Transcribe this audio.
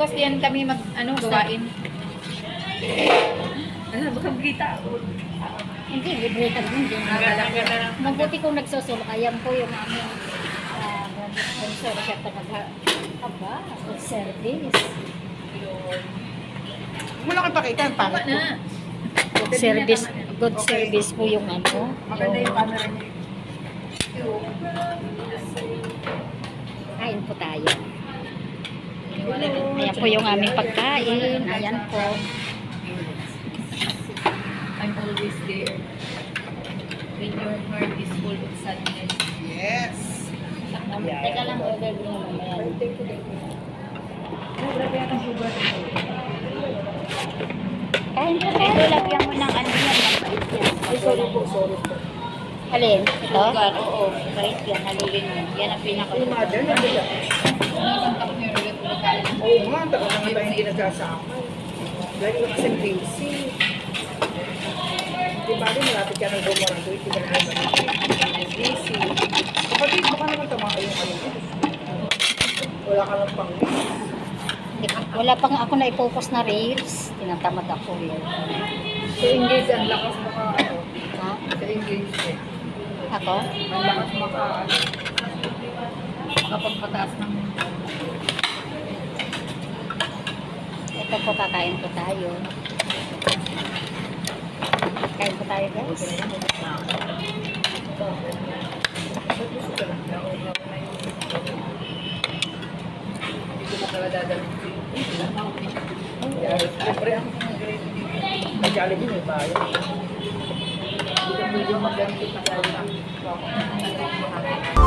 Bukas yan kami mag, ano, gawain. Ano, baka kita. Hindi, libre ka naman. Na. Mabuti kung nagsusulkayan po yung aming uh, sponsor siya talaga. Aba, good service. Wala kang pakita, ang Tama pangit ko. na. Good service, good service po yung ano. Maganda yung Yung, camera niya. kain po tayo. Ayan po yung aming pagkain. Ayan po. I'm always there. When your heart is full of sadness. Yes. Teka lang, order mo mamaya. Kain po tayo. Lagyan mo ng ano yan. Ay, sorry po, sorry po. Alin? Ito? Oo. Mabait yan. Halugin mo. Yan ang pinaka Ay, mother, nabila. Ano come Oo nga, tagal na nga tayo hindi nagkasama. Dahil ko kasi busy. Di ba rin, malapit ka ng gumawa ng tuwid, di ba naman busy. Kapatid, baka naman tama yung ano. Wala ka lang pang Wala pang ako na i-focus na reels. Tinatamad ako eh. Sa engage, ang lakas maka, ano, Ha? sa engage eh. Ako? Ang lakas maka, ano, Kapag pataas ng Ito po kakain po tayo. Kain po tayo guys. Kaya, siyempre, kung grade dito. May Jollibee, may bayo. Hindi ka pwede mag-ganito na kaya.